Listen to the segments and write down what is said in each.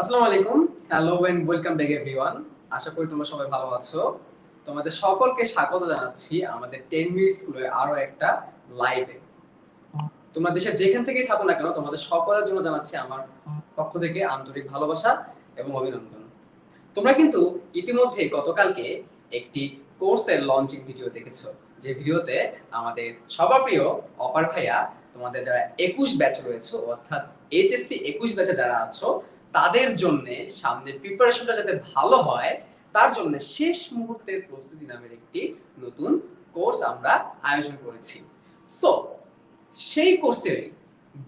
আসসালামু আলাইকুম। Hello and welcome back everyone আশা করি তোমরা সবাই ভালো আছো। তোমাদের সকলকে স্বাগত জানাচ্ছি আমাদের 10 মিনিট স্কুলে আরও একটা লাইভে তোমরা দেশের যেখান থেকেই থাকো না কেন, তোমাদের সকলের জন্য জানাচ্ছি আমার পক্ষ থেকে আন্তরিক ভালোবাসা এবং অভিনন্দন। তোমরা কিন্তু ইতিমধ্যে গতকালকে একটি কোর্সের লঞ্চিং ভিডিও দেখেছ। যে ভিডিওতে আমাদের সবার প্রিয় অপার ভাইয়া, তোমাদের যারা একুশ ব্যাচ রয়েছে, অর্থাৎ এইচএসসি একুশ ব্যাচে যারা আছো তাদের জন্য সামনে প্রিপারেশনটা যাতে ভালো হয়, তার জন্য শেষ মুহূর্তের প্রস্তুতি নামের একটি নতুন কোর্স আমরা আয়োজন করেছি। সো সেই কোর্সের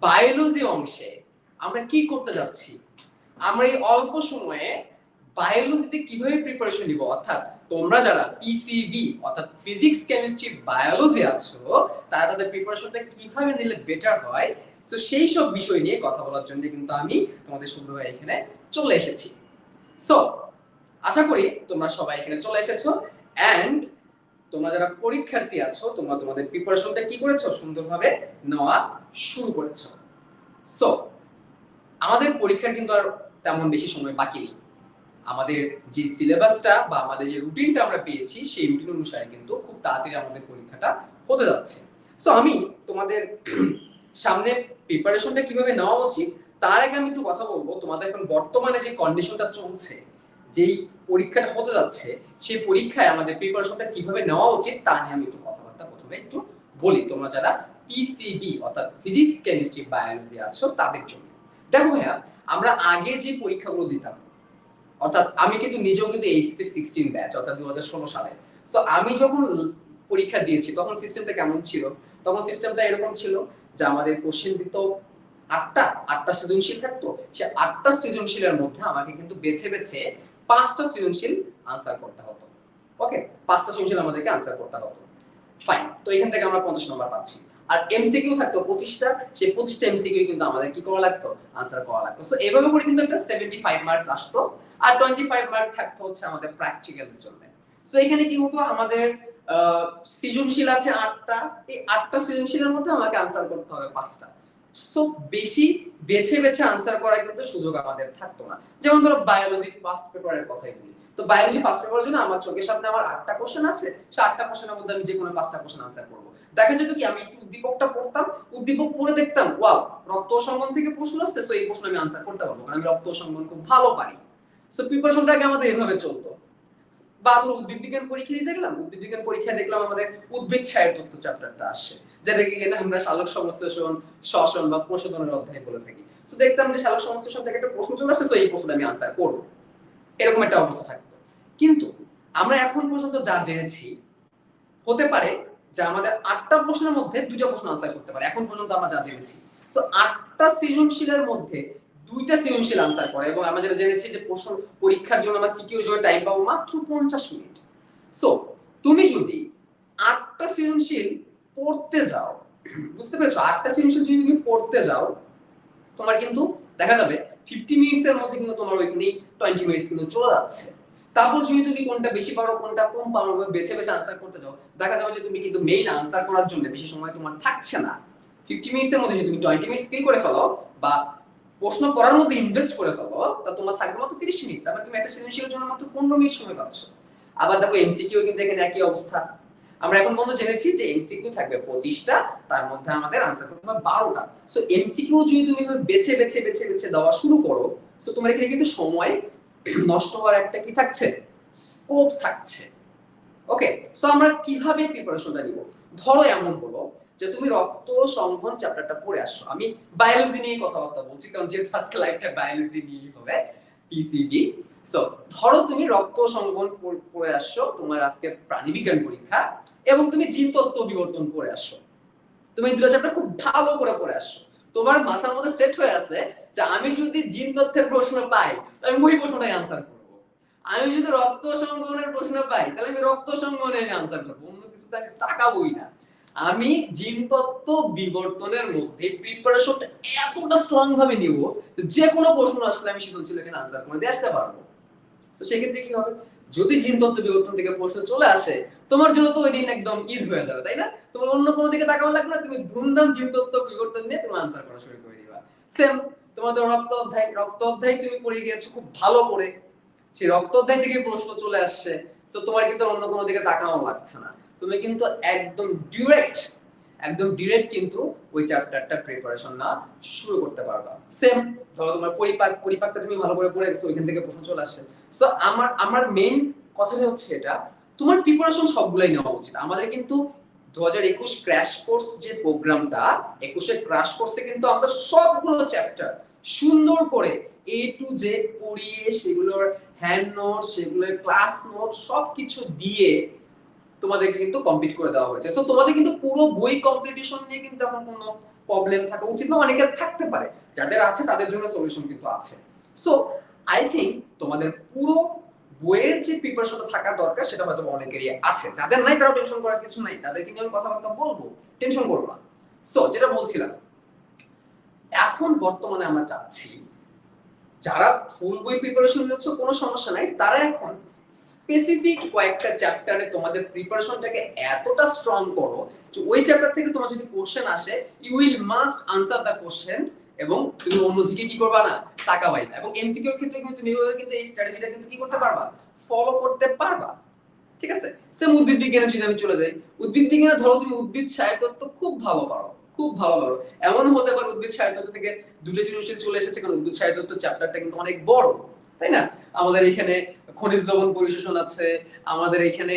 বায়োলজি অংশে আমরা কি করতে যাচ্ছি? আমরা এই অল্প সময়ে বায়োলজিতে কীভাবে প্রিপারেশন নিব? অর্থাৎ তোমরা যারা পিসিবি অর্থাৎ ফিজিক্স কেমিস্ট্রি বায়োলজি আছো, তারা তাদের প্রিপারেশনটা কীভাবে নিলে বেটার হয়? তো সেই সব বিষয় নিয়ে কথা বলার জন্য কিন্তু আমি তোমাদের শুভ্র ভাই এখানে চলে এসেছি। সো আশা করি তোমরা সবাই এখানে চলে এসেছ অ্যান্ড তোমরা যারা পরীক্ষার্থী আছো, তোমরা তোমাদের প্রিপারেশনটা কি করেছ? সুন্দরভাবে নেওয়া শুরু করেছ। সো আমাদের পরীক্ষার কিন্তু আর তেমন বেশি সময় বাকি নেই। আমাদের যে সিলেবাসটা বা আমাদের যে রুটিনটা আমরা পেয়েছি, সেই রুটিন অনুসারে কিন্তু খুব তাড়াতাড়ি আমাদের পরীক্ষাটা হতে যাচ্ছে। সো আমি তোমাদের সামনে প্রিপারেশনটা কীভাবে নেওয়া উচিত, তার আগে আমি একটু কথা বলব। তোমাদের এখন বর্তমানে যে কন্ডিশনটা চলছে, যেই পরীক্ষাটা হতে যাচ্ছে, সেই পরীক্ষায় আমাদের প্রিপারেশনটা কীভাবে নেওয়া উচিত, তা নিয়ে আমি একটু কথাবার্তা প্রথমে একটু বলি। তোমরা যারা পিসিবি অর্থাৎ ফিজিক্স কেমিস্ট্রি বায়োলজি আছো, তাদের জন্য। দেখো ভাইয়া, আমরা আগে যে পরীক্ষাগুলো দিতাম, অর্থাৎ আমি কিন্তু নিজেও কিন্তু এইচএসসি সিক্সটিন ব্যাচ অর্থাৎ দু হাজার ষোলো সালে। সো আমি যখন পরীক্ষা দিয়েছি, তখন সিস্টেমটা কেমন ছিল? তখন সিস্টেমটা এরকম ছিল যে আমাদের কোশ্চেন দিত আটটা আটটা সৃজনশীল থাকতো, সে আটটা সৃজনশীলের মধ্যে আমাকে কিন্তু বেছে বেছে পাঁচটা সৃজনশীল আনসার করতে হতো। ওকে পাঁচটা সৃজনশীল আমাদেরকে আনসার করতে হতো। ফাইন তো এখান থেকে আমরা পঞ্চাশ নম্বর পাচ্ছি। আর এমসিকিউ থাকতো পঁচিশটা। সেই পঁচিশটা এমসিকিউ কিন্তু আমাদের কি করা লাগতো? আনসার করা লাগতো। সো এভাবে করে কিন্তু একটা সেভেন্টি ফাইভ মার্কস আসতো। আর টোয়েন্টি ফাইভ মার্ক থাকতো হচ্ছে আমাদের প্র্যাকটিক্যালের জন্য। সো এখানে কি হতো? আমাদের সৃজনশীল আছে আটটা। এই আটটা সৃজনশীলের মধ্যে আমাকে আনসার করতে হবে পাঁচটা। সো বেশি বেছে বেছে আনসার করার কিন্তু সুযোগ আমাদের থাকতো না। যেমন ধরো বায়োলজি ফার্স্ট পেপারের কথাই বলি। তো বায়োলজি ফার্স্ট পেপারের জন্য আমার চোখের সামনে আমার আটটা কোশ্চেন আছে। সে আটটা কোশ্চেনের মধ্যে আমি যে কোনো পাঁচটা কোশ্চেন আনসার করব। দেখা যেত কি, আমি একটু উদ্দীপকটা পড়তাম, উদ্দীপক পড়ে দেখতাম ওয়াও রক্ত সংবহন থেকে প্রশ্ন আসছে সো এই প্রশ্ন আমি আনসার করতে পারব। কারণ আমি রক্ত সংবহন খুব ভালো পারি। সো প্রিপারেশনটা আগে আমাদের এভাবে চলতো। বা ধরো উদ্ভিদ বিজ্ঞান পরীক্ষা দিয়ে দেখলাম, উদ্ভিদ বিজ্ঞান পরীক্ষায় দেখলাম আমাদের উদ্ভিদ ছায়ের তত্ত্ব চ্যাপ্টারটা আসছে, যেটা কি কিনা আমরা শালক সংশ্লেষণ, শ্বসন বা প্রশোধনের অধ্যায় বলে থাকি। তো দেখতাম যে শালক সংশ্লেষণ থেকে একটা প্রশ্ন চলে আসছে তো এই আমি আনসার করব। এরকম একটা অবস্থা থাকতো। কিন্তু আমরা এখন পর্যন্ত যা জেনেছি, হতে পারে যে আমাদের আটটা প্রশ্নের মধ্যে দুইটা প্রশ্ন আনসার করতে পারে, এখন পর্যন্ত আমরা যা জেনেছি। তো আটটা সৃজনশীলের মধ্যে দুইটা সৃজনশীল আনসার করে এবং আমরা যেটা জেনেছি যে প্রশ্ন পরীক্ষার জন্য আমরা সিকিউ জন্য টাইম পাবো মাত্র পঞ্চাশ মিনিট। সো তুমি যদি আটটা সৃজনশীল পড়তে যাও, বুঝতে পেরেছ? আটটা সৃজনশীল যদি তুমি পড়তে যাও, তোমার কিন্তু দেখা যাবে ফিফটি মিনিটস এর মধ্যে কিন্তু তোমার ওইখানে টোয়েন্টি মিনিটস কিন্তু চলে যাচ্ছে। তারপর যদি তুমি কোনটা বেশি পারো, কোনটা কম পারো বেছে বেছে আনসার করতে যাও, দেখা যাবে যে তুমি কিন্তু মেইন আনসার করার জন্য বেশি সময় তোমার থাকছে না। ফিফটি মিনিটস এর মধ্যে যদি তুমি টোয়েন্টি মিনিটস স্কিল করে ফেলো বা প্রশ্ন পড়ার মধ্যে ইনভেস্ট করে ফেলো, তা তোমার থাকবে মাত্র তিরিশ মিনিট। তারপর তুমি একটা সৃজনশীলের জন্য মাত্র পনেরো মিনিট সময় পাচ্ছ। আবার দেখো এমসিকিউ কিন্তু এখানে একই অবস্থা। আমরা এখন পর্যন্ত জেনেছি যে এমসিকিউ থাকবে পঁচিশটা, তার মধ্যে আমাদের আনসার করতে হবে বারোটা। সো এমসিকিউ যদি তুমি বেছে বেছে বেছে বেছে দেওয়া শুরু করো সো তোমার এখানে কিন্তু সময় নষ্ট হওয়ার একটা কি থাকছে? স্কোপ থাকছে। ওকে সো আমরা কীভাবে প্রিপারেশনটা নিব? ধরো এমন হলো যে তুমি রক্ত সংবহন চ্যাপ্টারটা পড়ে আসছো। আমি বায়োলজি নিয়ে কথাবার্তা বলছি, কারণ যেহেতু আজকে লাইফটা বায়োলজি নিয়ে হবে পিসিবি সো ধরো তুমি রক্ত সংবহন পড়ে আসছো, তোমার আজকে প্রাণীবিজ্ঞান পরীক্ষা, এবং তুমি জিন তত্ত্ব বিবর্তন পড়ে আসছো। তুমি দুটো চ্যাপ্টার খুব ভালো করে পড়ে আসছো। তোমার মাথার মধ্যে সেট হয়ে আছে যে আমি যদি জিন তত্ত্বের প্রশ্ন পাই আমি ওই প্রশ্নটাই আনসার করব। আমি যদি রক্ত সংবহনের প্রশ্ন পাই, তাহলে আমি রক্ত সংবহনের আনসার করব। অন্য আমি তাকাবোই না। আমি জিন তত্ত্ব বিবর্তনের মধ্যে প্রিপারেশনটা এতটা স্ট্রং ভাবে নিব যে কোনো প্রশ্ন আসলে আমি সেটা ছিল এখানে আনসার করে দিয়ে আসতে পারব। তো সেক্ষেত্রে কি হবে? যদি জিন তত্ত্ব বিবর্তন থেকে প্রশ্ন চলে আসে, তোমার জন্য তো ওই দিন একদম ঈদ হয়ে যাবে, তাই না? তোমার অন্য কোনো দিকে তাকানো লাগবে না, তুমি ধুমধাম জিন তত্ত্ব বিবর্তন নিয়ে তুমি আনসার করা শুরু করে দিবা। সেম তোমাদের রক্ত অধ্যায় রক্ত অধ্যায় তুমি পড়ে গিয়েছো খুব ভালো করে। সেই রক্ত অধ্যায় থেকে প্রশ্ন চলে আসছে তো তোমার কিন্তু অন্য কোনো দিকে তাকানো লাগছে না। তুমি কিন্তু একদম ডিরেক্ট একদম ডিরেক্ট কিন্তু ওই চ্যাপ্টারটা প্রিপারেশন না শুরু করতে পারবা। সেম ধরো তোমার পরিপাক, পরিপাকটা তুমি ভালো করে পড়ে ওইখান থেকে প্রশ্ন চলে আসছে। সো আমার আমার মেইন কথাটা হচ্ছে এটা, তোমার প্রিপারেশন সবগুলাই নেওয়া উচিত। আমাদের কিন্তু দু হাজার একুশ ক্র্যাশ কোর্স যে প্রোগ্রামটা একুশের ক্র্যাশ কোর্সে কিন্তু আমরা সবগুলো চ্যাপ্টার সুন্দর করে এ টু জে পড়িয়ে সেগুলোর হ্যান্ড নোট সেগুলোর ক্লাস নোট সবকিছু দিয়ে তোমাদেরকে কিন্তু কমপ্লিট করে দেওয়া হয়েছে। সো তোমাদের কিন্তু পুরো বই কম্পিটিশন নিয়ে কিন্তু এখন কোনো প্রবলেম থাকা উচিত না, অনেকের থাকতে পারে। যাদের আছে, তাদের জন্য সলিউশন কিন্তু আছে। সো আই থিঙ্ক তোমাদের পুরো বইয়ের যে প্রিপারেশনটা থাকা দরকার, সেটা হয়তো অনেকেরই আছে। যাদের নাই তারা টেনশন করার কিছু নাই। তাদেরকে নিয়ে আমি কথাবার্তা বলব টেনশন করব না। সো যেটা বলছিলাম, এখন বর্তমানে আমরা চাচ্ছি, যারা ফুল বই প্রিপারেশন নিচ্ছ, কোনো সমস্যা নাই। তারা এখন স্পেসিফিক কয়েকটা চ্যাপ্টারে তোমাদের প্রিপারেশনটাকে এতটা স্ট্রং করো যে ওই চ্যাপ্টার থেকে তোমার যদি কোশ্চেন আসে you will must answer the question এবং তুমি অন্যদিকে কি করবা না টাকা পাইবা এবং এমসিকিউর ক্ষেত্রে কিন্তু তুমি এভাবে কিন্তু এই স্ট্র্যাটেজিটা কিন্তু কি করতে পারবা? ফলো করতে পারবা। ঠিক আছে? সেম উদ্ভিদ বিজ্ঞানে যদি আমি চলে যাই, উদ্ভিদ বিজ্ঞানে ধরো তুমি উদ্ভিদ সাহিত্য খুব ভালো পারো, খুব ভালো পারো। এমন হতে পারে উদ্ভিদ সাহিত্য থেকে দুটো সলিউশন চলে এসেছে, কারণ উদ্ভিদ সাহিত্য চ্যাপ্টারটা কিন্তু অনেক বড়। তাই না? আমাদের এখানে খনিজ লবণ পরিশোষণ আছে, আমাদের এখানে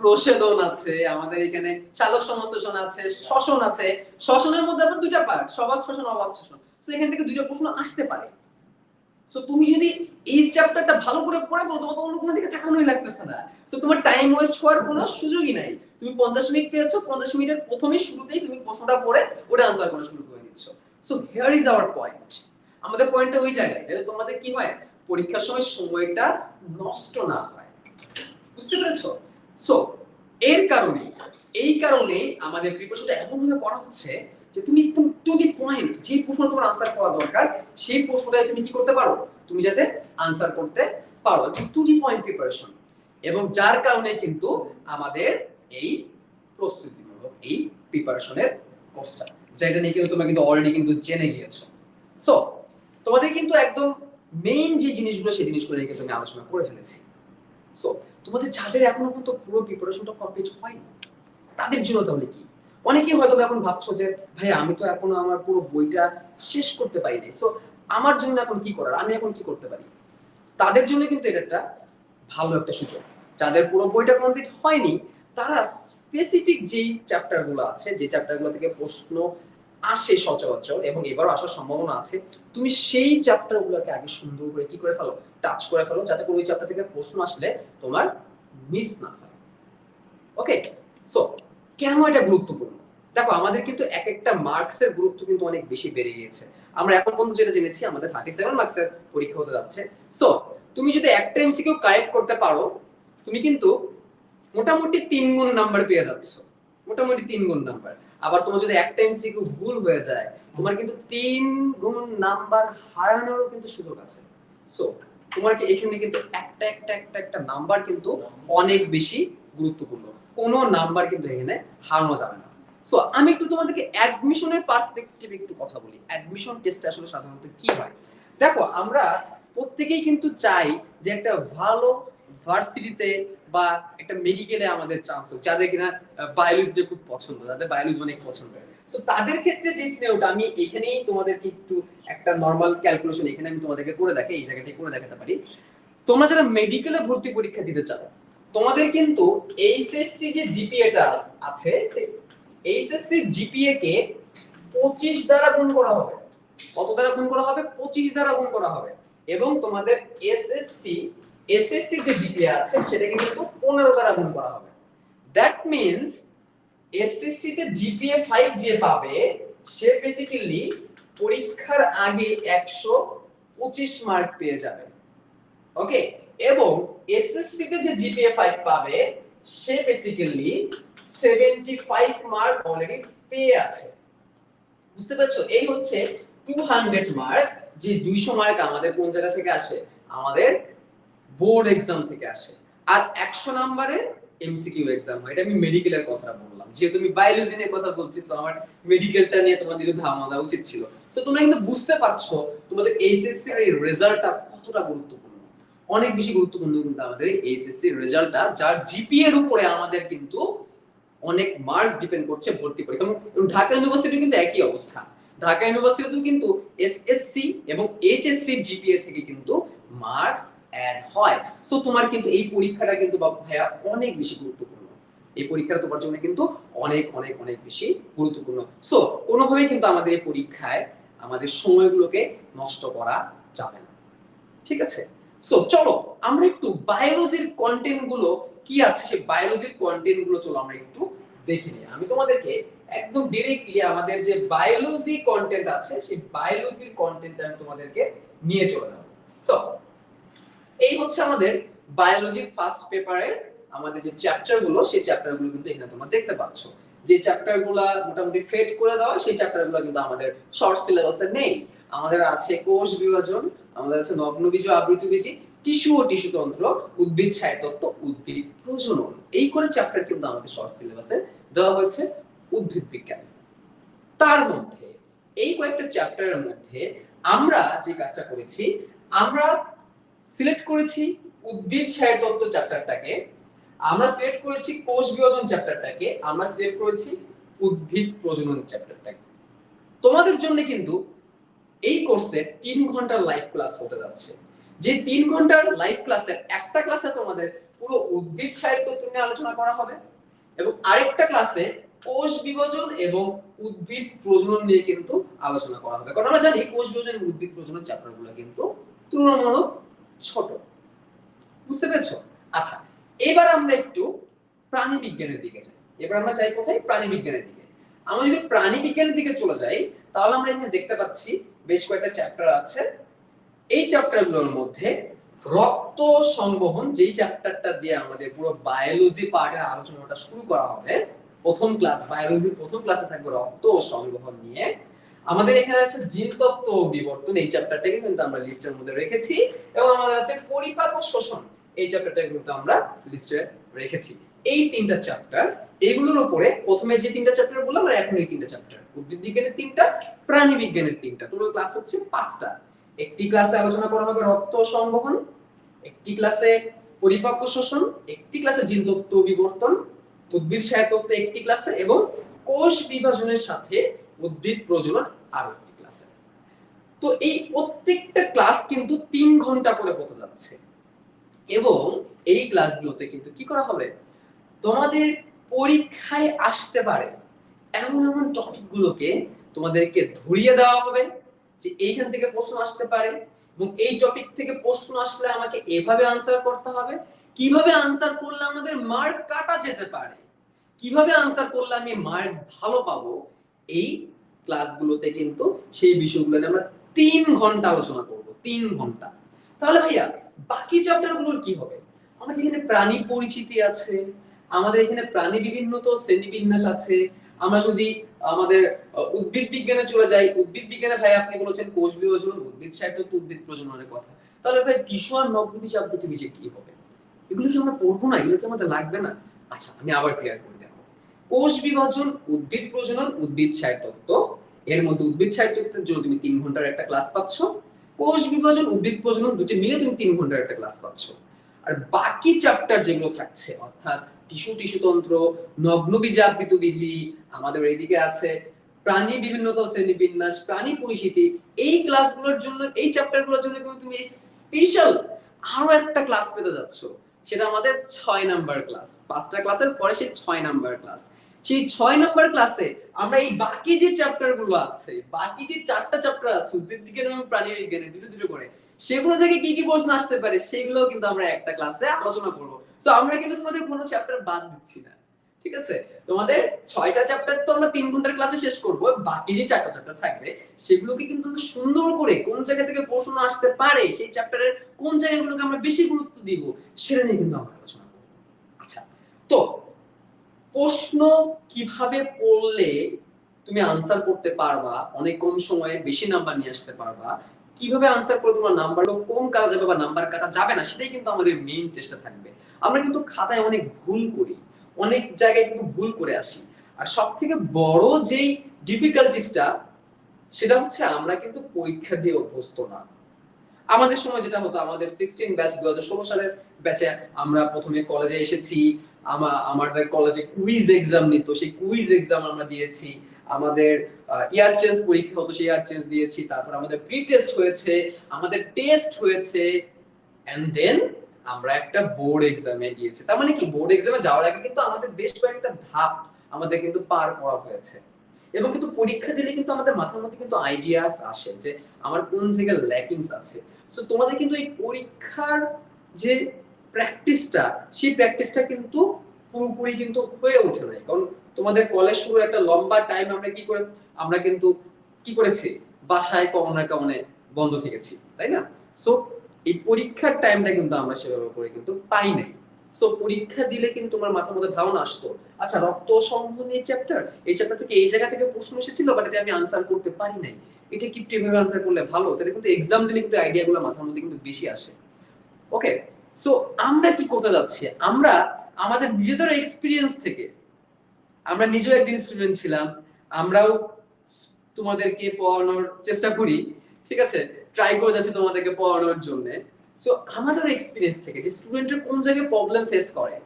প্রসেদন আছে, আমাদের এখানে চালক সংশ্লেষণ আছে, শ্বসন আছে। শ্বসনের মধ্যে আবার দুইটা পার্ট সবাদ শ্বসন অবাধ শ্বসন। সো এখান থেকে দুইটা প্রশ্ন আসতে পারে। সো তুমি যদি এই চ্যাপ্টারটা ভালো করে পড়ে ফেলো, তোমার তো অন্য কোনো দিকে তাকানোই লাগতেছে না। সো তোমার টাইম ওয়েস্ট হওয়ার কোনো সুযোগই নাই। তুমি পঞ্চাশ মিনিট পেয়েছ, পঞ্চাশ মিনিটের প্রথমেই শুরুতেই তুমি প্রশ্নটা পড়ে ওটা আনসার করা শুরু করে দিচ্ছ। So here is our point আমাদের পয়েন্টটা ওই জায়গায় যাতে তোমাদের কি হয় পরীক্ষার সময় সময়টা নষ্ট না হয়। বুঝতে পেরেছ? সো এর কারণে, এই কারণে আমাদের প্রিপারেশনটা এমন ভাবে করা হচ্ছে যে তুমি একদম টু দি পয়েন্ট যে প্রশ্ন তোমার আনসার করা দরকার, সেই প্রশ্নটাই তুমি কি করতে পারো? তুমি যাতে আনসার করতে পারো। টু দি পয়েন্ট প্রিপারেশন এবং যার কারণে কিন্তু আমাদের এই প্রস্তুতিমূলক, এই প্রিপারেশনের কোর্সটা যেটা নিয়ে কিন্তু তোমরা কিন্তু অলরেডি কিন্তু জেনে গিয়েছো। সো তোমাদের কিন্তু একদম মেইন যে জিনিসগুলো সেই জিনিসগুলো নিয়ে কিন্তু আমি আলোচনা করে ফেলেছি। সো তোমাদের যাদের এখনও পর্যন্ত পুরো প্রিপারেশনটা কমপ্লিট হয়নি, তাদের জন্য তাহলে কি? অনেকেই হয়তো এখন ভাবছ যে, ভাই, আমি তো এখনও আমার পুরো বইটা শেষ করতে পারিনি সো আমার জন্য এখন কি করার? আমি এখন কি করতে পারি? তাদের জন্য কিন্তু এটা একটা ভালো একটা সুযোগ। যাদের পুরো বইটা কমপ্লিট হয়নি, তারা স্পেসিফিক যেই চ্যাপ্টারগুলো আছে যে চ্যাপ্টারগুলো থেকে প্রশ্ন আসে সচরাচর এবং এবারও আসার সম্ভাবনা আছে। তুমি সেই চ্যাপ্টারগুলোকে আগে সুন্দর করে কি করে ফেলো? টাচ করে ফেলো যাতে করে ওই চ্যাপ্টার থেকে প্রশ্ন আসলে তোমার মিস না হয়। ওকে সো কেন এটা গুরুত্বপূর্ণ? দেখো, আমাদের কিন্তু এক একটা মার্কসের গুরুত্ব কিন্তু অনেক বেশি বেড়ে গিয়েছে। আমরা এখন পর্যন্ত যেটা জেনেছি, আমাদের থার্টি সেভেন মার্কসের পরীক্ষা হতে যাচ্ছে। সো তুমি যদি একটা এমসিকিউ কারেক্ট করতে পারো, তুমি কিন্তু মোটামুটি তিন গুণ নাম্বার পেয়ে যাচ্ছ। মোটামুটি তিন গুণ নাম্বার আবার তোমার যদি একটা এমসিকিউ ভুল হয়ে যায়, তোমার কিন্তু তিন গুণ নাম্বার হারানোরও কিন্তু সুযোগ আছে। সো তোমার কি এখানে কিন্তু একটা একটা একটা একটা নাম্বার কিন্তু অনেক বেশি গুরুত্বপূর্ণ। কোনো নাম্বার কিন্তু এখানে হারানো যাবে না। সো আমি একটু তোমাদেরকে অ্যাডমিশনের পার্সপেক্টিভ একটু কথা বলি। অ্যাডমিশন টেস্টে আসলে সাধারণত কি হয়? দেখো, আমরা প্রত্যেকেই কিন্তু চাই যে একটা ভালো ভার্সিটিতে বা একটা মেডিকেলে আমাদের চান্স হোক যাদের কিনা বায়োলজিটা খুব পছন্দ, যাদের বায়োলজি অনেক পছন্দ। সো তাদের ক্ষেত্রে যে সিনারিওটা আমি এখানেই তোমাদেরকে একটু একটা নর্মাল ক্যালকুলেশন এখানে আমি তোমাদেরকে করে দেখাই, এই জায়গাটাই করে দেখাতে পারি। তোমরা যারা মেডিকেলে ভর্তি পরীক্ষা দিতে চাও, তোমাদের কিন্তু এইচএসসি যে জিপিএটা আছে এইচএসসি জিপিএ কে পঁচিশ দ্বারা গুণ করা হবে। কত দ্বারা গুণ করা হবে? পঁচিশ দ্বারা গুণ করা হবে। এবং তোমাদের এসএসসি এসএসসি যে জিপিএ আছে সেটাকে কিন্তু পনেরো দ্বারা গুণ করা হবে। দ্যাট মিনস এসএসসি তে জিপিএ ফাইভ যে পাবে, সে বেসিক্যালি পরীক্ষার আগে একশো পঁচিশ মার্ক পেয়ে যাবে। ওকে এবং এসএসসি তে যে জিপিএ ফাইভ পাবে, সে basically seventy five mark already পেয়ে আছে। বুঝতে পারছ? এই হচ্ছে টু হান্ড্রেড মার্ক যে দুইশো মার্ক আমাদের কোন জায়গা থেকে আসে? আমাদের বোর্ড এক্সাম থেকে আসে। আর একশো নাম্বারে এমসিকিউ এক্সাম হয়। এটা আমি মেডিকেলের কথা বললাম। যেহেতু আমি বায়োলজি নিয়ে কথা বলছি আমার মেডিকেলটা নিয়ে তোমাদের ধারণা দেওয়া উচিত ছিল। তো তোমরা কিন্তু বুঝতে পারছ তোমাদের এইচএসসি এর রেজাল্টটা কতটা গুরুত্বপূর্ণ। অনেক বেশি গুরুত্বপূর্ণ কিন্তু আমাদের এই এইচএসসি রেজাল্টটা, যার জিপিএ এর উপরে আমাদের কিন্তু অনেক মার্কস ডিপেন্ড করছে ভর্তি পরীক্ষা। এবং ঢাকা ইউনিভার্সিটি কিন্তু একই অবস্থা। ঢাকা ইউনিভার্সিটিতেও কিন্তু এসএসসি এবং এইচএসসি জিপিএ থেকে কিন্তু মার্কস অ্যাড হয়। সো তোমার কিন্তু এই পরীক্ষাটা কিন্তু ভাইয়া অনেক বেশি গুরুত্বপূর্ণ। এই পরীক্ষাটা তোমার জন্য কিন্তু অনেক অনেক অনেক বেশি গুরুত্বপূর্ণ। সো কোনোভাবেই কিন্তু আমাদের এই পরীক্ষায় আমাদের সময়গুলোকে নষ্ট করা যাবে না। ঠিক আছে? সো চলো আমরা একটু বায়োলজির কন্টেন্টগুলো কি আছে, সেই বায়োলজির কন্টেন্টগুলো চলো আমরা একটু দেখে নিই। আমি তোমাদেরকে একদম ডিরেক্টলি আমাদের যে বায়োলজি কন্টেন্ট আছে, সেই বায়োলজির কন্টেন্ট আমি তোমাদেরকে নিয়ে চলে যাব। সো এই হচ্ছে আমাদের বায়োলজি ফার্স্ট পেপারের আমাদের যে চ্যাপ্টারগুলো, সেই চ্যাপ্টারগুলো কিন্তু এখানে তোমরা দেখতে পাচ্ছ। যে চ্যাপ্টারগুলা মোটামুটি ফেড করে দেওয়া, সেই চ্যাপ্টারগুলো কিন্তু আমাদের শর্ট সিলেবাসে নেই। আমাদের আছে কোষ বিভাজন, আমাদের আছে নগ্নবীজ আবৃতবীজি টিস্যু ও টিস্যু তন্ত্র, উদ্ভিদ ছায়াতত্ত্ব উদ্ভিদ প্রজনন। এই করে চ্যাপ্টার কিন্তু আমাদের শর্ট সিলেবাসে দেওয়া হয়েছে উদ্ভিদ বিজ্ঞান। তার মধ্যে, এই কয়েকটা চ্যাপ্টারের মধ্যে আমরা যে কাজটা করেছি, আমরা সিলেক্ট করেছি উদ্ভিদ ছায়াতত্ত্ব চ্যাপ্টারটাকে আমরা সিলেক্ট করেছি কোষ বিভাজন চ্যাপ্টারটাকে আমরা সিলেক্ট করেছি উদ্ভিদ প্রজনন চ্যাপ্টারটাকে তোমাদের জন্য কিন্তু এই কোর্সে তিন ঘণ্টার লাইভ ক্লাস হতে যাচ্ছে। যে তিন ঘণ্টার লাইভ ক্লাসের একটা ক্লাসে তোমাদের পুরো উদ্ভিদ তত্ত্ব নিয়ে আলোচনা করা হবে এবং আরেকটা ক্লাসে কোষ বিভাজন এবং উদ্ভিদ প্রজনন নিয়ে কিন্তু আলোচনা করা হবে। কারণ আমরা জানি কোষ বিভাজন এবং উদ্ভিদ প্রজনন চ্যাপ্টারগুলো কিন্তু তুলনামূলক ছোট। বুঝতে পেরেছ? আচ্ছা এবার আমরা একটু প্রাণী বিজ্ঞানের দিকে যাই। এবার আমরা যাই কোথায়? প্রাণী বিজ্ঞানের দিকে। আমরা যদি প্রাণী বিজ্ঞানের দিকে চলে যাই, তাহলে আমরা এখানে দেখতে পাচ্ছি বেশ কয়েকটা চ্যাপ্টার আছে। এই চ্যাপ্টারগুলোর মধ্যে রক্ত সংবহন, যেই চ্যাপ্টারটা দিয়ে আমাদের পুরো বায়োলজি পার্টের আলোচনাটা শুরু করা হবে, প্রথম ক্লাস বায়োলজির প্রথম ক্লাসে থাকবে রক্ত সংবহন নিয়ে। আমাদের এখানে আছে জিন ও বিবর্তন, এই চ্যাপ্টারটাকে কিন্তু আমরা লিস্টের মধ্যে রেখেছি। এবং আমাদের আছে পরিপাক ও শোষণ, এই চ্যাপ্টারটাকে কিন্তু আমরা লিস্টে রেখেছি। এই তিনটা চ্যাপ্টার এগুলোর উপরে প্রথমে যে তিনটা চ্যাপ্টার বললাম আর এখন এই তিনটা চ্যাপ্টার উদ্ভিদ বিজ্ঞানের তিনটা, প্রাণী বিজ্ঞানের তিনটা। টোটাল ক্লাস হচ্ছে পাঁচটা। একটি ক্লাসে আলোচনা করা হবে রক্ত সংবহন, একটি ক্লাসে পরিপাক ও শোষণ, একটি ক্লাসে জিন তত্ত্ব বিবর্তন, উদ্ভিদ সাহিত্য একটি ক্লাসে এবং কোষ বিভাজনের সাথে উদ্ভিদ প্রজনন আরও একটি ক্লাসে তো এই প্রত্যেকটা ক্লাস কিন্তু তিন ঘণ্টা করে হতে যাচ্ছে। এবং এই ক্লাসগুলোতে কিন্তু কি করা হবে? তোমাদের পরীক্ষায় আসতে পারে এমন এমন টপিক গুলোকে তোমাদেরকে ধরিয়ে দেওয়া হবে যে এইখান থেকে প্রশ্ন আসতে পারে এবং এই টপিক থেকে প্রশ্ন আসলে আমাকে এভাবে আনসার করতে হবে। কীভাবে আনসার করলে আমাদের মার্ক কাটা যেতে পারে? কীভাবে আনসার করলে আমি মার্ক ভালো পাবো? এই ক্লাসগুলোতে কিন্তু সেই বিষয়গুলো নিয়ে আমরা তিন ঘণ্টা আলোচনা করব, তিন ঘণ্টা। তাহলে ভাইয়া, বাকি চ্যাপ্টারগুলোর কি হবে? আমাদের এখানে প্রাণী পরিচিতি আছে, আমাদের এখানে প্রাণী বিভিন্ন তো শ্রেণীবিন্যাস আছে। আমরা যদি আমাদের উদ্ভিদ বিজ্ঞানে চলে যাই, উদ্ভিদ বিজ্ঞানে ভাই আপনি বলেছেন কোষ বিভাজন, উদ্ভিদ সাহিত্য তো উদ্ভিদ প্রজননের কথা। তাহলে ভাই টিস্যু আর নবগুলি চাপতে বীজে কি হবে? এগুলো কি আমরা পড়ব না? এগুলো কি আমাদের লাগবে না? আচ্ছা আমি আবার ক্লিয়ার করে কোষ বিভাজন, উদ্ভিদ প্রজনন, উদ্ভিদ সাহিত্য এর মধ্যে উদ্ভিদ সাহিত্যের জন্য তুমি তিন ঘণ্টার একটা ক্লাস পাচ্ছ। কোষ বিভাজন, উদ্ভিদ প্রজনন দুটি মিলে তুমি তিন ঘণ্টার একটা ক্লাস পাচ্ছ। আর বাকি চ্যাপ্টার যেগুলো থাকছে, অর্থাৎ টিস্যু টিস্যু তন্ত্র নগ্ন বীজ আমাদের এইদিকে আছে, প্রাণী বিভিন্নতা শ্রেণি বিন্যাস প্রাণী পরিচিতি, এই ক্লাসগুলোর জন্য, এই চ্যাপ্টারগুলোর জন্য কিন্তু তুমি স্পেশাল আরও একটা ক্লাস পেতে যাচ্ছ। সেটা আমাদের ছয় নাম্বার ক্লাস। পাঁচটা ক্লাসের পরে সেই ছয় নাম্বার ক্লাস। সেই ছয় নম্বর ক্লাসে আমরা এই বাকি যে চ্যাপ্টারগুলো আছে, বাকি যে চারটা চ্যাপ্টার আছে উদ্ভিদ বিজ্ঞান এবং প্রাণী বিজ্ঞানে দুটো দুটো করে, সেগুলো থেকে কি কি প্রশ্ন আসতে পারে সেগুলো কিন্তু আমরা একটা ক্লাসে আলোচনা করব। তো আমরা কিন্তু তোমাদের কোনো চ্যাপ্টার বাদ দিচ্ছি না। ঠিক আছে? তোমাদের ছয়টা চ্যাপ্টার তো আমরা তিন ঘণ্টার ক্লাসে শেষ করব বাকি যে চারটা চ্যাপ্টার থাকবে, সেগুলোকে কিন্তু সুন্দর করে কোন জায়গা থেকে প্রশ্ন আসতে পারে, সেই চ্যাপ্টারের কোন জায়গাগুলোকে আমরা বেশি গুরুত্ব দিব, সেটা নিয়ে কিন্তু আমরা আলোচনা করব। আচ্ছা তো প্রশ্ন কীভাবে পড়লে তুমি আনসার করতে পারবা, অনেক কম সময়ে বেশি নাম্বার নিয়ে আসতে পারবা, কীভাবে আনসার করে তোমার নাম্বার কম কাটা যাবে বা নাম্বার কাটা যাবে না, সেটাই কিন্তু আমাদের মেইন চেষ্টা থাকবে। আমরা কিন্তু খাতায় অনেক ভুল করি। অনেক জায়গায় কিন্তু ভুল করে আসি। আর সব থেকে বড় যেই ডিফিকাল্টিসটা সেটা হচ্ছে আমরা কিন্তু পরীক্ষা দিয়ে অভ্যস্ত না। আমাদের সময় যেটা হতো, আমাদের সিক্সটিন ব্যাচ দু হাজার ষোলো সালের ব্যাচে আমরা প্রথমে কলেজে এসেছি, আমা- আমাদের কলেজে কুইজ এক্সাম নিত, সেই কুইজ এক্সাম আমরা দিয়েছি। আমাদের ইয়ার চেঞ্জ পরীক্ষা হতো, সেই ইয়ার চেঞ্জ দিয়েছি। তারপর আমাদের প্রি টেস্ট হয়েছে, আমাদের টেস্ট হয়েছে এন্ড দেন আমরা একটা বোর্ড এক্সামে গিয়েছি। তার মানে কি? বোর্ড এক্সামে যাওয়ার আগে কিন্তু আমাদের বেশ কয়েকটা ধাপ আমাদের কিন্তু পার করা হয়েছে। এবং কিন্তু পরীক্ষা দিলে কিন্তু আমাদের মাথার মধ্যে কিন্তু আইডিয়াস আসে যে আমার কোন জায়গায় ল্যাকিংস আছে। সো তোমাদের কিন্তু এই পরীক্ষার যে প্র্যাকটিসটা সেই প্র্যাকটিসটা কিন্তু পুরোপুরি কিন্তু হয়ে ওঠে নাই। কারণ তোমাদের কলেজ শুরু একটা লম্বা টাইম আমরা কি করে, আমরা কিন্তু কি করেছি? বাসায় কখনো না বন্ধ থেকেছি, তাই না? সো এই পরীক্ষার টাইমটা কিন্তু আমরা সেভাবে করে কিন্তু পাই নাই। সো পরীক্ষা দিলে কিন্তু তোমার মাথার মধ্যে ধারণা আসতো আচ্ছা রক্ত সংবহন এই চ্যাপ্টার এই চ্যাপ্টার থেকে এই জায়গা থেকে প্রশ্ন এসেছিল বাট এটা আমি আনসার করতে পারি নাই। এটা কি এভাবে আনসার করলে ভালো? তাহলে কিন্তু এক্সাম দিলে কিন্তু আইডিয়া গুলো মাথার মধ্যে কিন্তু বেশি আসে। ওকে সো আমরা কি করতে যাচ্ছি? আমরা আমাদের নিজেদের এক্সপিরিয়েন্স থেকে, আমরা নিজেও একদিন স্টুডেন্ট ছিলাম, আমরাও তোমাদেরকে পড়ানোর চেষ্টা করি, ঠিক আছে? ট্রাই করে যাচ্ছি তোমাদেরকে পড়ানোর জন্য। সো আমাদের এক্সপিরিয়েন্স থেকে যে স্টুডেন্টের কোন জায়গায় প্রবলেম ফেস করে,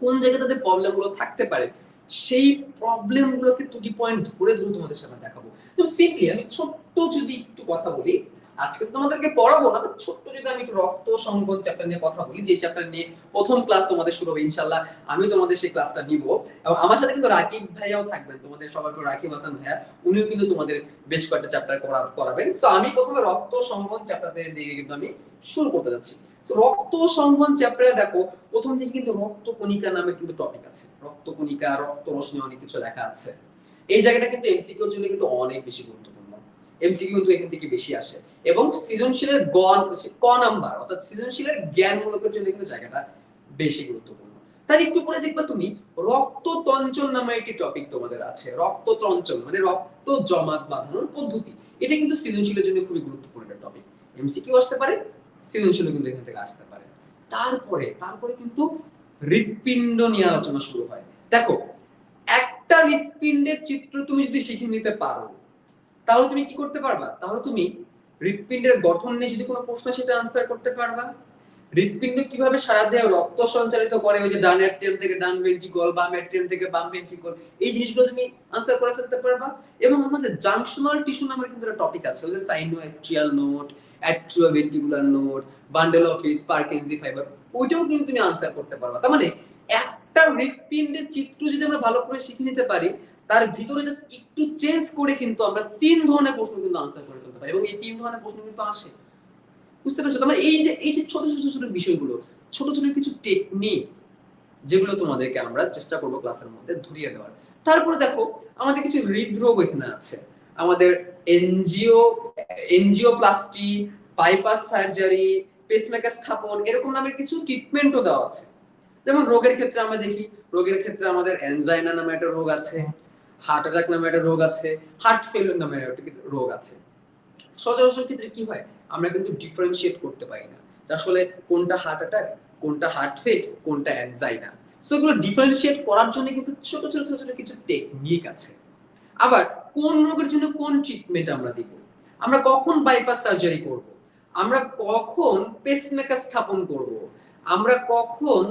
কোন জায়গায় তাদের প্রবলেমগুলো থাকতে পারে, সেই প্রবলেম গুলোকে দুটি পয়েন্ট ধরে ধরে তোমাদের সামনে দেখাবো। তো সিম্পলি আমি ছোট্ট যদি একটু কথা বলি আজকে তো তোমাদেরকে পড়াবো না ছোট্ট যদি আমি রক্ত সংকট চ্যাপ্টার নিয়ে কথা বলি, যে চ্যাপ্টার নিয়ে প্রথম ক্লাস তোমাদের শুরু হবে ইনশাল্লাহ আমি তোমাদের সেই ক্লাসটা নিব। এবং আমার সাথে কিন্তু রাকিব ভাইয়াও থাকবেন, তোমাদের সবার পর রাকিব হাসান ভাইয়া, উনিও কিন্তু তোমাদের বেশ কয়েকটা চ্যাপ্টার করাবেন। সো আমি প্রথমে রক্ত সংবহন চ্যাপ্টার দিয়ে কিন্তু আমি শুরু করতে যাচ্ছি। রক্ত সংবহন চ্যাপ্টারে দেখো, প্রথম থেকে কিন্তু রক্ত কণিকা নামের কিন্তু টপিক আছে। রক্ত কণিকা, রক্ত রশ্মি অনেক কিছু লেখা আছে। এই জায়গাটা কিন্তু এমসিকিউর জন্য কিন্তু অনেক বেশি গুরুত্বপূর্ণ। এমসিকিউ কিন্তু এখান থেকে বেশি আসে। এবং সৃজনশীলের গ ক নাম্বার, অর্থাৎ সৃজনশীলের জ্ঞানমূলকের জন্য কিন্তু জায়গাটা বেশি গুরুত্বপূর্ণ। তার একটু পরে দেখবা তুমি রক্ত তঞ্চল নামে একটি টপিক তোমাদের আছে রক্ত তঞ্চল মানে রক্ত জমাট বাঁধানোর পদ্ধতি। এটা কিন্তু সৃজনশীলের জন্য খুবই গুরুত্বপূর্ণ একটা টপিক এমসিকিউ আসতে পারে সৃজনশীল কিন্তু এখান থেকে আসতে পারে। তারপরে তারপরে কিন্তু হৃৎপিণ্ড নিয়ে আলোচনা শুরু হয়। দেখো, একটা হৃৎপিণ্ডের চিত্র তুমি যদি শিখে নিতে পারো তাহলে তুমি কি করতে পারবা? তাহলে তুমি হৃৎপিণ্ডের গঠন নিয়ে যদি কোনো প্রশ্ন সেটা আনসার করতে পারবা। হৃৎপিণ্ড কীভাবে সারা দেহে রক্ত সঞ্চালিত করে? ওই যে ডান অ্যাট্রিয়াম থেকে ডান ভেন্ট্রিকল বাম অ্যাট্রিয়াম থেকে বাম ভেন্ট্রিকল এই জিনিসগুলো তুমি আনসার করে ফেলতে পারবা। এবং আমাদের জাংশনাল টিস্যু নামের কিন্তু একটা টপিক আছে। ওই যে sinoatrial node atrioventricular node bundle of His Purkinje fibre ওইটাও কিন্তু তুমি আনসার করতে পারবা। তার মানে একটা হৃৎপিণ্ডের চিত্র যদি আমরা ভালো করে শিখে নিতে পারি তার ভিতরে জাস্ট একটু চেঞ্জ করে কিন্তু আমরা তিন ধরনের প্রশ্ন কিন্তু আনসার করে ফেলতে পারি এবং এই তিন ধরনের প্রশ্ন কিন্তু আসে। বুঝতে পারছ? তোমার এই যে এই যে ছোট ছোট ছোট বিষয়গুলো, ছোট ছোট কিছু টেকনিক যেগুলো তোমাদেরকে আমরা চেষ্টা করব ক্লাসের মধ্যে ধরিয়ে দেওয়ার। তারপরে দেখো, আমাদের কিছু হৃদরোগ এখানে আছে। আমাদের angio, angioplasty bypass surgery pacemaker স্থাপন, এরকম নামের কিছু ট্রিটমেন্টও দেওয়া আছে। যেমন রোগের ক্ষেত্রে আমরা দেখি, রোগের ক্ষেত্রে আমাদের এনজাইনা নামে একটা রোগ আছে। হার্ট অ্যাটাক নামে একটা রোগ আছে হার্ট ফেলিওর নামে একটা রোগ আছে। সচরাচর ক্ষেত্রে কি হয়? আমরা কিন্তু ডিফারেন্সিয়েট করতে পারি না আসলে কোনটা হার্ট অ্যাটাক কোনটা হার্ট ফেল কোনটা অ্যানজাইনা সো এগুলো ডিফারেন্সিয়েট করার জন্য কিন্তু ছোট ছোট ছোট ছোট কিছু টেকনিক আছে। আবার কোন রোগের জন্য কোন ট্রিটমেন্ট আমরা দিব? আমরা কখন বাইপাস সার্জারি করব? আমরা কখন পেসমেকার স্থাপন করব? আমরা কখন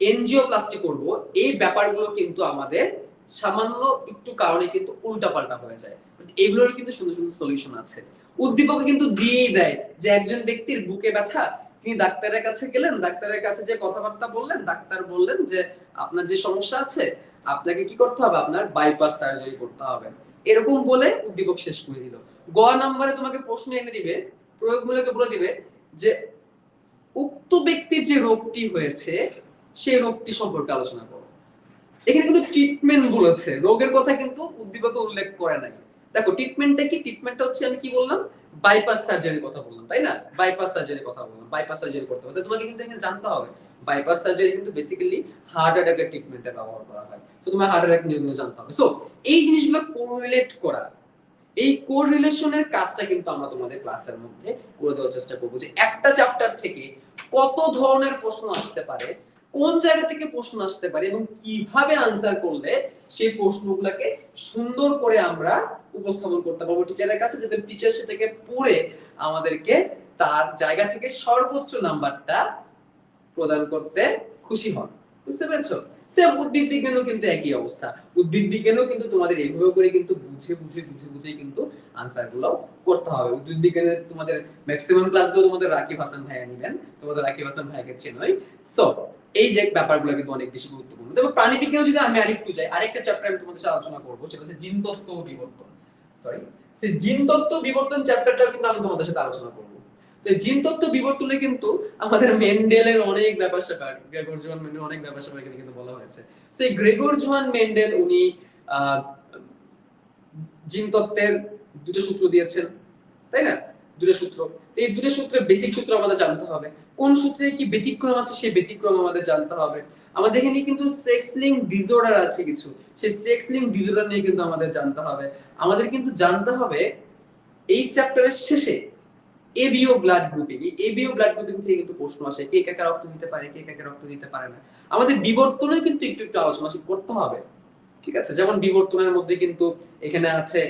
এনজিওপ্লাস্টি করব? এই ব্যাপারগুলো কিন্তু আমাদের সামান্য একটু কারণে কিন্তু উল্টাপাল্টা হয়ে যায়। এগুলোর কিন্তু সুন্দর সুন্দর সলিউশন আছে। উদ্দীপকে কিন্তু দিয়েই দেয় যে একজন ব্যক্তির বুকে ব্যথা, তিনি ডাক্তারের কাছে গেলেন, ডাক্তারের কাছে যে কথাবার্তা বললেন, ডাক্তার বললেন যে আপনার যে সমস্যা আছে, আপনাকে কি করতে হবে? আপনার বাইপাস সার্জারি করতে হবে। এরকম বলে উদ্দীপক শেষ করে দিল। গ নাম্বারে তোমাকে প্রশ্ন এনে দিবে প্রয়োগমূলকে বলে দিবে যে উক্ত ব্যক্তির যে রোগটি হয়েছে, সেই রোগটি সম্পর্কে আলোচনা করো। এখানে কিন্তু ট্রিটমেন্ট বলেছে রোগের কথা কিন্তু উদ্দীপকে উল্লেখ করে নাই। দেখো ট্রিটমেন্টটা কি? ট্রিটমেন্টটা হচ্ছে আমি কি বললাম? বাইপাস সার্জারির কথা বললাম, তাই না? বাইপাস সার্জারির কথা বললাম বাইপাস সার্জারি করতে হবে। তোমাকে কিন্তু এখানে জানতে হবে বাইপাস সার্জারি কিন্তু বেসিক্যালি হার্ট অ্যাটাকের ট্রিটমেন্টে ব্যবহার করা হয়। সো তোমার হার্ট অ্যাটাক নিয়ে জানতে হবে। সো এই জিনিসগুলো কোরিলেট করা, এই কোরিলেশনের কাজটা কিন্তু আমরা তোমাদের ক্লাসের মধ্যে করে দেওয়ার চেষ্টা করব যে একটা চ্যাপ্টার থেকে কত ধরনের প্রশ্ন আসতে পারে কোন জায়গা থেকে প্রশ্ন আসতে পারে এবং কীভাবে আনসার করলে সেই প্রশ্নগুলোকে সুন্দর করে আমরা উপস্থাপন করতে পারব টিচারের কাছে, যাতে টিচার সেটাকে পড়ে আমাদেরকে তার জায়গা থেকে সর্বোচ্চ নাম্বারটা প্রদান করতে খুশি হন। বুঝতে পেরেছ? সেম উদ্ভিদ বিজ্ঞানও কিন্তু একই অবস্থা। উদ্ভিদ বিজ্ঞানও কিন্তু তোমাদের এইভাবে করে কিন্তু বুঝে বুঝে বুঝে বুঝে কিন্তু আনসারগুলো করতে হবে। উদ্ভিদ বিজ্ঞানের তোমাদের ম্যাক্সিমাম ক্লাসগুলো তোমাদের রাকিব হাসান ভাইয়া নিবেন। তোমাদের রাকিব হাসান ভাইয়াকে চেনই। সো এই যে ব্যাপারগুলো কিন্তু অনেক বেশি গুরুত্বপূর্ণ। তবে প্রাণী বিজ্ঞানে যদি আমি আরেকটু যাই, আরেকটা চ্যাপ্টার আমি তোমাদের সাথে আলোচনা করব, সেটা হচ্ছে জিন তত্ত্ব বিবর্তন। সরি সেই জিন তত্ত্ব বিবর্তন চ্যাপ্টারটাও কিন্তু আমি তোমাদের সাথে আলোচনা করব। জিন তত্ত্ব বিবর্তনে কিন্তু আমাদের মেন্ডেলের অনেক ব্যাপার স্যাপার, গ্রেগর জোহান মেন্ডেল অনেক ব্যাপার স্যাপার এখানে কিন্তু বলা হয়েছে। সেই গ্রেগর জোহান মেন্ডেল উনি জিন তত্ত্বের দুটো সূত্র দিয়েছেন, তাই না? দুটো সূত্র। এই দুটো সূত্রের বেসিক সূত্র আমাদের জানতে হবে। কোন সূত্রে কি ব্যতিক্রম আছে সেই ব্যতিক্রম আমাদের জানতে হবে। আমাদের এখানে কিন্তু সেক্স লিঙ্ক ডিসঅর্ডার আছে কিছু। সেই সেক্স লিঙ্ক ডিসঅর্ডার নিয়ে কিন্তু আমাদের জানতে হবে। আমাদের কিন্তু জানতে হবে এই চ্যাপ্টারের শেষে এবিও ব্লাড গ্রুপে এই এবিও ব্লাড গ্রুপিং থেকে কিন্তু প্রশ্ন আসে, কে কাকে রক্ত দিতে পারে, কে কাকে রক্ত দিতে পারে না। আমাদের বিবর্তনে কিন্তু একটু একটু আলোচনা করতে হবে, ঠিক আছে? যেমন বিবর্তনের মধ্যে কিন্তু এখানে আছে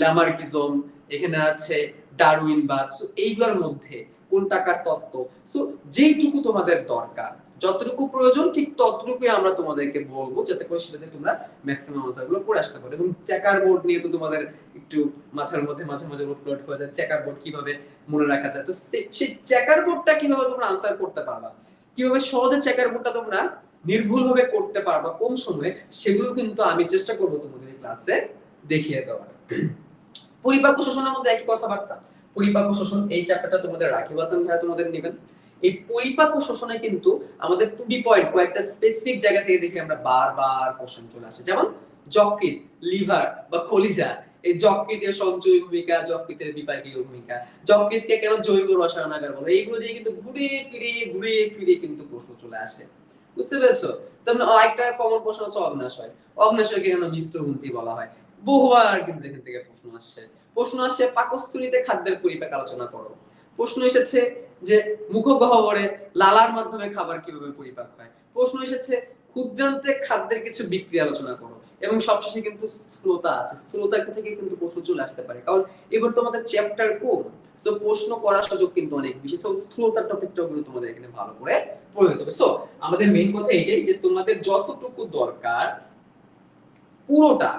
ল্যামার্কিজম, এখানে আছে ডারউইনবাদ এইগুলোর মধ্যে কোন টাকার তত্ত্ব। সো যেইটুকু তোমাদের দরকার যতটুকু প্রয়োজন, ঠিক ততটুকুই আমরা তোমাদেরকে বলব, যাতে করে সেটাতে তোমরা ম্যাক্সিমাম আনসারগুলো পড়ে আসতে পারো। এবং চেকার বোর্ড নিয়ে তো তোমাদের একটু মাথার মধ্যে মাঝে মাঝে উৎপ্লট হয়ে যায় চেকার বোর্ড কীভাবে মনে রাখা যায়? তো সেই চেকার বোর্ডটা কীভাবে তোমরা আনসার করতে পারবা? কীভাবে সহজে চেকার বোর্ডটা তোমরা নির্ভুল ভাবে করতে পারবা? কম সময়ে? সেগুলো কিন্তু আমি চেষ্টা করব তোমাদের ক্লাসে দেখিয়ে দেওয়ার। পরিপাক্য শোষণের মধ্যে একই কথাবার্তা। পরিপাক্য শোষণ, এই চ্যাপ্টারটা তোমাদের রাকিব হাসান ভাইয়া তোমাদের নেবেন। এই পরিপাক্য শোষণে কিন্তু আমাদের টু ডি পয়েন্ট কয়েকটা স্পেসিফিক জায়গা থেকে দেখি আমরা বারবার কোশ্চেন চলে আসে। যেমন যকৃত লিভার বা কলিজা। এই যকৃতের সঞ্চয় ভূমিকা, যকৃতের বিপাকীয় ভূমিকা। যকৃতকে কেন জৈব রসায়নাগার বলে? এইগুলো দিয়ে কিন্তু ঘুরে ফিরে ঘুরে ফিরে কিন্তু প্রশ্ন চলে আসে। বুঝতে পেরেছ? তেমন একটা কমন প্রশ্ন হচ্ছে অগ্নাশয়। অগ্নাশয়কে কেন মিশ্র গ্রন্থি বলা হয়? বহুবার কিন্তু এখান থেকে প্রশ্ন আসছে প্রশ্ন আসছে পাকস্থলীতে খাদ্যের পরিপাক আলোচনা করো। প্রশ্ন এসেছে যে মুখগহ্বরে লালার মাধ্যমে খাবার কীভাবে পরিপাক হয়? প্রশ্ন এসেছে, ক্ষুদ্রান্তে খাদ্যের কিছু বিক্রিয়া আলোচনা করো। এবং সবশেষে কিন্তু স্থূলতা আছে। স্থূলতা থেকে কিন্তু প্রশ্ন চলে আসতে পারে। কারণ এবার তোমাদের চ্যাপ্টার কম সো প্রশ্ন করার সুযোগ কিন্তু অনেক বেশি। সো স্থূলতার টপিকটাও কিন্তু তোমাদের এখানে ভালো করে পড়ে হবে সো আমাদের মেইন কথা এটাই যে তোমাদের যতটুকু দরকার, পুরোটা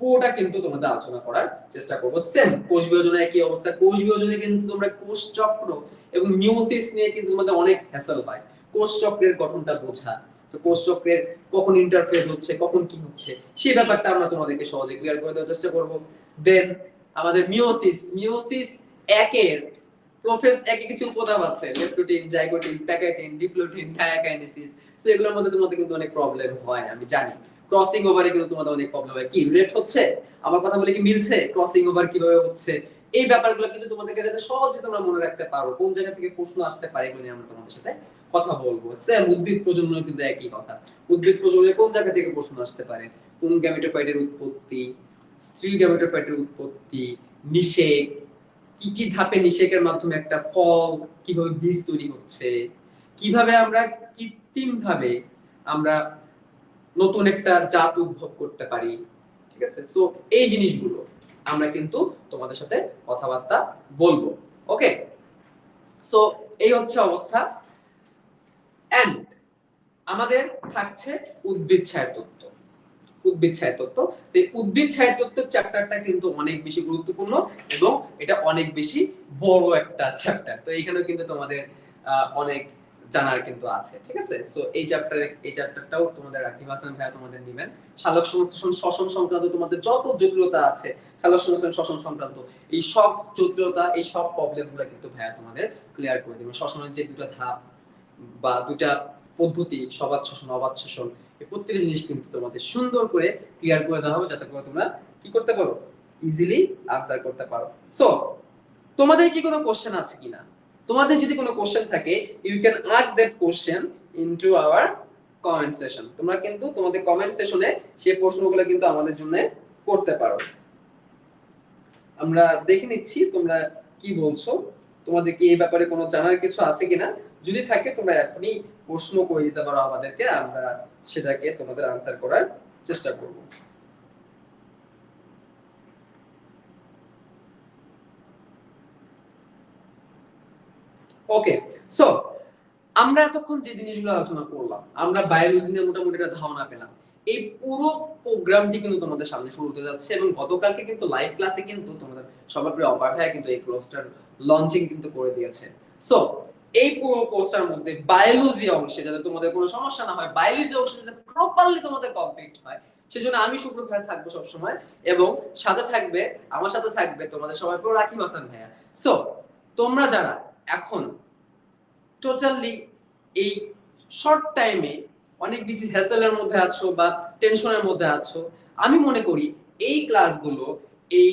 পুরোটা কিন্তু তোমাদের আলোচনা করার চেষ্টা করব। সেম কোষ বিভাজনে একই অবস্থা। কোষ বিভাজনে কিন্তু তোমরা কোষ চক্র এবং মিওসিস নিয়ে কিন্তু তোমাদের অনেক হ্যাসেল হয়। কোষ চক্রের গঠনটা বোঝা, তো কোষ চক্রের কখন ইন্টারফেস হচ্ছে, কখন কি হচ্ছে, সেই ব্যাপারটা আমরা তোমাদেরকে সহজে ক্লিয়ার করে দেওয়ার চেষ্টা করব। দেন আমাদের মিওসিস মিওসিস একের, প্রোফেস একে কিছু উপাদান আছে leptotene zygotene pachytene diplotene diakinesis so এগুলোর মধ্যে তোমাদের কিন্তু অনেক প্রবলেম হয়, আমি জানি। ক্রসিং ওভারে কিন্তু তোমাদের অনেক প্রবলেম হয়। কি রিলেট হচ্ছে? আমার কথা বলে কি মিলছে? ক্রসিং ওভার কীভাবে হচ্ছে? এই ব্যাপারগুলো কিন্তু তোমাদেরকে যাতে সহজে তোমরা মনে রাখতে পারো, কোন জায়গা থেকে প্রশ্ন আসতে পারে এগুলো নিয়ে আমরা তোমাদের সাথে কথা বলব। সেম উদ্ভিদ প্রজন্ম কিন্তু একই কথা। উদ্ভিদ প্রজননে কোন জায়গা থেকে প্রশ্ন আসতে পারে? কোন গ্যামেটোফাইটের উৎপত্তি? স্ত্রী গ্যামেটোফাইটের উৎপত্তি? নিষেক? কি কি ধাপে নিষেকের মাধ্যমে একটা ফল কীভাবে বীজ তৈরি হচ্ছে? কীভাবে আমরা কৃত্রিম ভাবে আমরা নতুন একটা জাত উদ্ভব করতে পারি? ঠিক আছে? সো এই জিনিসগুলো। আমরা কিন্তু তোমাদের সাথে কথাবার্তা বলব। ওকে সো এই হচ্ছে অবস্থা। আমাদের থাকছে উদ্ভিদ ছায়ের তত্ত্ব। উদ্ভিদ ছায়ের তত্ত্ব। এই উদ্ভিদ ছায়ের তত্ত্বের চ্যাপ্টারটা কিন্তু অনেক বেশি গুরুত্বপূর্ণ এবং এটা অনেক বেশি বড় একটা চ্যাপ্টার তো এইখানেও কিন্তু তোমাদের অনেক জানার কিন্তু আছে, ঠিক আছে? সো এই চ্যাপ্টারে এই চ্যাপ্টারটাও তোমাদের রাকিব হাসান ভাইয়া তোমাদের নেবেন। শালক সংশ্লেষণ শ্বসন সংক্রান্ত তোমাদের যত জটিলতা আছে, শালক সংশ্লেষণ শ্বসন সংক্রান্ত, এই সব জটিলতা, এই সব প্রবলেমগুলো কিন্তু ভাইয়া তোমাদের ক্লিয়ার করে দেবে। শ্বসনের যে দুটো ধাপ বা দুটা পদ্ধতি সবাদ শোষণ অবাধ শোষণ এই প্রত্যেকটা জিনিস কিন্তু তোমাদের সুন্দর করে ক্লিয়ার করে দেওয়া হবে, যাতে করে তোমরা কি করতে পারো? ইজিলি আনসার করতে পারো। সো তোমাদের কি কোনো কোশ্চেন আছে কিনা? তোমাদের যদি কোনো কোশ্চেন থাকে you can ask that question into our comment session তোমরা কিন্তু তোমাদের কমেন্ট সেশনে সেই প্রশ্নগুলো কিন্তু আমাদের জন্য করতে পারো। আমরা দেখে নিচ্ছি তোমরা কি বলছো। তোমাদের কি এই ব্যাপারে কোনো জানার কিছু আছে কিনা? যদি থাকে, তোমরা এখনই প্রশ্ন করে দিতে পারো আমাদেরকে, আমরা সেটাকে তোমাদের আনসার করার চেষ্টা করব। ওকে সো আমরা এতক্ষণ যে জিনিসগুলো আলোচনা করলাম, আমরা বায়োলজি নিয়ে মোটামুটি একটা ধারণা পেলাম। এই পুরো প্রোগ্রামটি কিন্তু তোমাদের সামনে শুরু হতে যাচ্ছে এবং গতকালকে কিন্তু লাইভ ক্লাসে কিন্তু তোমাদের সবার প্রিয় অপার কিন্তু এই কোর্সটার লঞ্চিং কিন্তু করে দিয়েছে। সো এই পুরো কোর্সটার মধ্যে বায়োলজি অংশে যাতে তোমাদের কোনো সমস্যা না হয় বায়োলজি অংশে যাতে প্রপারলি তোমাদের কমপ্লিট হয়, সেজন্য আমি শুক্র ভাইয়া থাকব সবসময় এবং সাথে থাকবে, আমার সাথে থাকবে তোমাদের সবাই প্রিয় রাকিব হাসান ভাইয়া। সো তোমরা যারা এখন টোটালি এই শর্ট টাইমে অনেক বেশি হ্যাসেলের মধ্যে আছো বা টেনশনের মধ্যে আছো, আমি মনে করি এই ক্লাসগুলো এই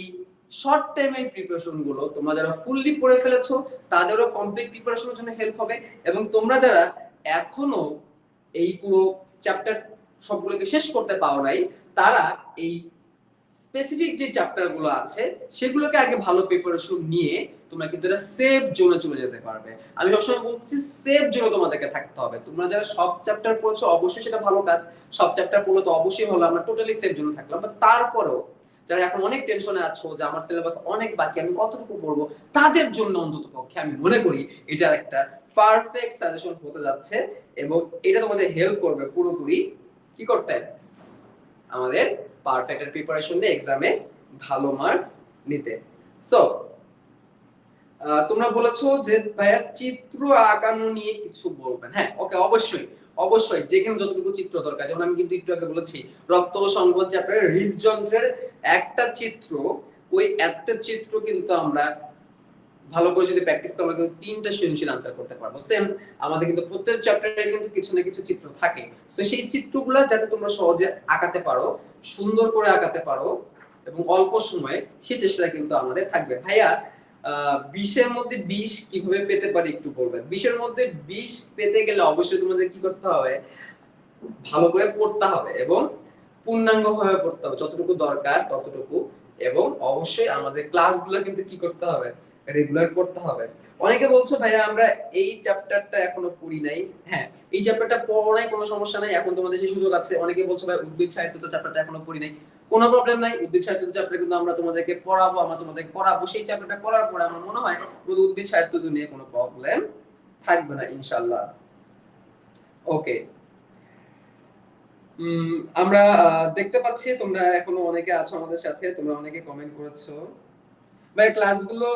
শর্ট টাইমের প্রিপারেশনগুলো তোমরা যারা ফুললি পড়ে ফেলেছো, তাদেরও কমপ্লিট প্রিপারেশনের জন্য হেল্প হবে এবং তোমরা যারা এখনও এই পুরো চ্যাপ্টার সবগুলোকে শেষ করতে পারো নাই, তারা এই স্পেসিফিক যে চ্যাপ্টারগুলো আছে, সেগুলোকে আগে ভালো প্রিপারেশন নিয়ে তোমরা কিন্তু এটা সেফ জোনে চলে যেতে পারবে। আমি সবসময় বলছি সেফ জোনে তোমাদেরকে থাকতে হবে। তোমরা যারা সব চ্যাপ্টার পড়ছো, অবশ্যই সেটা ভালো কাজ। সব চ্যাপ্টার পড়লে তো অবশ্যই ভালো, আমরা টোটালি সেফ জোনে থাকলাম। বাট তারপরেও যারা এখন অনেক টেনশনে আছো যে আমার সিলেবাস অনেক বাকি, আমি কতটুকু পড়ব, তাদের জন্য অন্তত পক্ষে আমি মনে করি এটা একটা পারফেক্ট সাজেশন হতে যাচ্ছে এবং এটা তোমাদের হেল্প করবে পুরোপুরি। কি করতে? আমাদের পারফেক্ট প্রিপারেশন নিয়ে এক্সামে ভালো মার্কস নিতে। সো তোমরা বলেছ যে ভাইয়া চিত্র আঁকানো নিয়ে কিছু বলবেন। হ্যাঁ ওকে অবশ্যই অবশ্যই যেখানে যতটুকু চিত্র দরকার। যেমন আমি কিন্তু একটু আগে বলেছি, রক্ত সংকট চ্যাপ্টারের হৃদযন্ত্রের একটা চিত্র, ওই একটা চিত্র কিন্তু আমরা ভালো করে যদি প্র্যাকটিস করি কিন্তু তিনটা সৃজনশীল আনসার করতে পারব। সেম আমাদের কিন্তু প্রত্যেক চ্যাপ্টারে কিন্তু কিছু না কিছু চিত্র থাকে। তো সেই চিত্রগুলো যাতে তোমরা সহজে আঁকাতে পারো, সুন্দর করে আঁকাতে পারো এবং অল্প সময়ে সেই চেষ্টা কিন্তু আমাদের থাকবে। ভাইয়া মধ্যে কীভাবে পেতে পারি একটু বলবেন? বিশের মধ্যে বিষ পেতে গেলে অবশ্যই তোমাদের কি করতে হবে? ভালো করে পড়তে হবে এবং পূর্ণাঙ্গ ভাবে পড়তে হবে। যতটুকু দরকার ততটুকু এবং অবশ্যই আমাদের ক্লাসগুলো কিন্তু কি করতে হবে? রেগুলার করতে হবে। অনেকে বলছো, ভাইয়া, আমরা এই চ্যাপ্টারটা এখনও পড়ি নাই। হ্যাঁ এই চ্যাপ্টারটা পড়াই কোনো সমস্যা নাই, এখন তোমাদের যে সুযোগ আছে। অনেকে বলছো, ভাই, উদ্ভিদ সাহিত্য তো চ্যাপ্টারটা এখনও পড়ি নাই। কোনো প্রবলেম নাই, উদ্ভিদ সাহিত্য চ্যাপ্টার কিন্তু আমরা তোমাদেরকে পড়াবো, আমরা তোমাদেরকে পড়াবো। সেই চ্যাপ্টারটা করার পরে আমার মনে হয়, তোমাদের উদ্ভিদ সাহিত্য নিয়ে কোনো প্রবলেম থাকবে না, ইনশাআল্লাহ। ওকে আমরা দেখতে পাচ্ছি তোমরা এখনও অনেকে আছো আমাদের সাথে, তোমরা অনেকে কমেন্ট করেছ। ভাই ক্লাসগুলো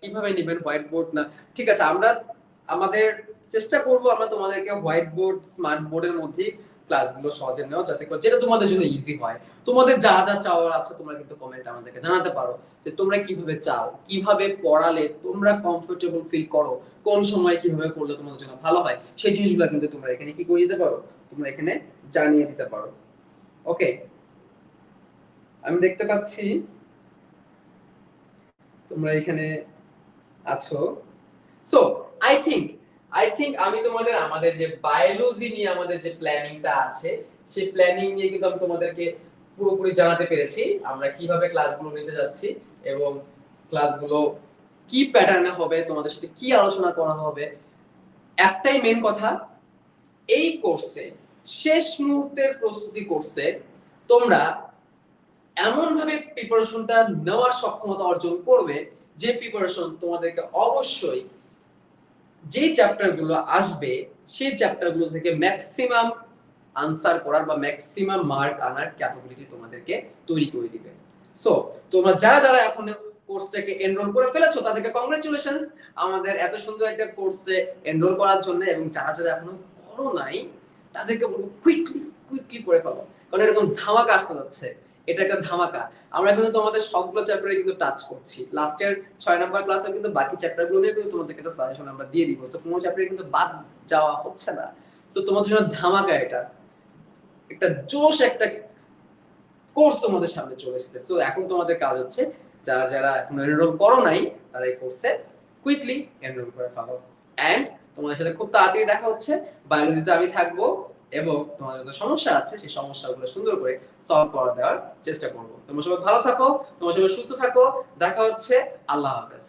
কীভাবে নেবেন হোয়াইট বোর্ড না? ঠিক আছে, আমরা আমাদের চেষ্টা করব আমরা তোমাদেরকে হোয়াইট বোর্ড স্মার্ট বোর্ডের মধ্যে ক্লাসগুলো সহজে নেওয়া যাতে করে যেটা তোমাদের জন্য ইজি হয়। তোমাদের যা যা চাওয়ার আছে তোমরা কিন্তু কমেন্ট আমাদেরকে জানাতে পারো যে তোমরা কীভাবে চাও, কীভাবে পড়ালে তোমরা কমফোর্টেবল ফিল করো, কোন সময় কীভাবে করলে তোমাদের জন্য ভালো হয়, সেই জিনিসগুলো কিন্তু তোমরা এখানে কি করে দিতে পারো? তোমরা এখানে জানিয়ে দিতে পারো। ওকে আমি দেখতে পাচ্ছি তোমরা এখানে আছো। So I think I think আমি তোমাদের আমাদের যে বায়োলজি নিয়ে আমাদের যে প্ল্যানিংটা আছে, সেই প্ল্যানিং নিয়ে কিন্তু আমি তোমাদেরকে পুরোপুরি জানাতে পেরেছি, আমরা কীভাবে ক্লাসগুলো নিতে যাচ্ছি এবং ক্লাসগুলো কি প্যাটার্নে হবে, তোমাদের সাথে কি আলোচনা করা হবে, একটাই মেন কথা, এই কোর্সে শেষ মুহূর্তের প্রস্তুতি কোর্সে তোমরা এমন ভাবে প্রিপারেশনটা নেওয়ার সক্ষমতা অর্জন করবে যে প্রিপারেশন তোমাদেরকে অবশ্যই যে চ্যাপ্টারগুলো আসবে, সেই চ্যাপ্টারগুলো থেকে ম্যাক্সিমাম আনসার করার বা ম্যাক্সিমাম মার্ক আনার ক্যাপাবিলিটি তোমাদেরকে তৈরি করে দিবে। সো তোমরা যারা যারা এখন কোর্সটাকে এনরোল করে ফেলেছো, তাদেরকে কংগ্রেচুলেশনস আমাদের এত সুন্দর একটা কোর্সে এনরোল করার জন্য এবং যারা যারা এখনও করো নাই, তাদেরকে বলব কুইকলি কুইকলি করে ফেলো। কারণ এরকম ধামাকা আসতে যাচ্ছে। এটা একটা ধামাকা। আমরা কিন্তু তোমাদের সবগুলো চ্যাপ্টারে কিন্তু টাচ করছি। লাস্টের ছয় নাম্বার ক্লাসে কিন্তু বাকি চ্যাপ্টারগুলো নিয়ে কিন্তু তোমাদেরকে একটা সাজেশন আমরা দিয়ে দিব। সো কোনো চ্যাপ্টারে কিন্তু বাদ যাওয়া হচ্ছে না। সো তোমাদের জন্য ধামাকা এটা। একটা জোশ একটা কোর্স তোমাদের সামনে চলে এসেছে। সো এখন তোমাদের কাজ হচ্ছে, যারা যারা এখন এনরোল করো নাই, তারা এই কোর্সে কুইকলি এনরোল করে ফেলো। এন্ড তোমাদের সাথে খুব তাড়াতাড়ি দেখা হচ্ছে। বায়োলজিতে আমি থাকব। এবং তোমার যত সমস্যা আছে, সেই সমস্যাগুলো সুন্দর করে সলভ করে দেওয়ার চেষ্টা করব। তোমরা সবাই ভালো থাকো, তোমরা সবাই সুস্থ থাকো। দেখা হচ্ছে, আল্লাহ হাফেজ।